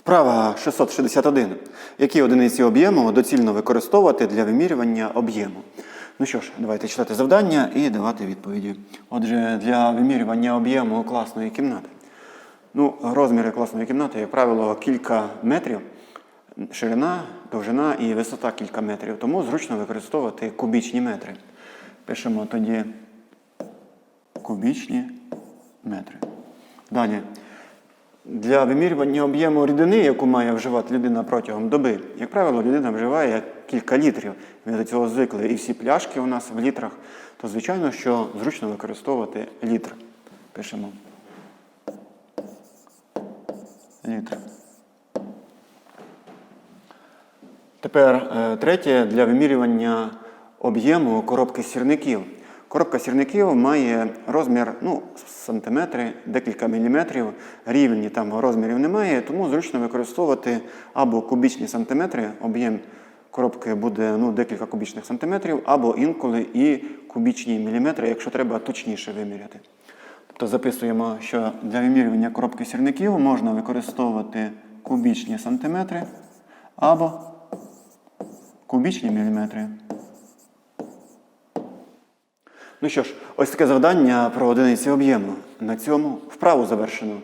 Вправа 661. Які одиниці об'єму доцільно використовувати для вимірювання об'єму? Ну що ж, давайте читати завдання і давати відповіді. Отже, для вимірювання об'єму класної кімнати. Ну, розміри класної кімнати, як правило, кілька метрів, ширина, довжина і висота кілька метрів. Тому зручно використовувати кубічні метри. Пишемо тоді кубічні метри. Далі. Для вимірювання об'єму рідини, яку має вживати людина протягом доби, як правило, людина вживає кілька літрів. Ми до цього звикли. І всі пляшки у нас в літрах, то звичайно, що зручно використовувати літр. Пишемо. Літр. Тепер е, третє для вимірювання об'єму коробки сірників. Коробка сірників має розмір ну, сантиметри, декілька міліметрів. Рівні там розмірів немає, тому зручно використовувати або кубічні сантиметри, об'єм коробки буде ну, декілька кубічних сантиметрів, або інколи і кубічні міліметри, якщо треба точніше виміряти. Тобто записуємо, що для вимірювання коробки сірників можна використовувати кубічні сантиметри або кубічні міліметри. Ну що ж, ось таке завдання про одиниці об'єму. На цьому вправу завершено.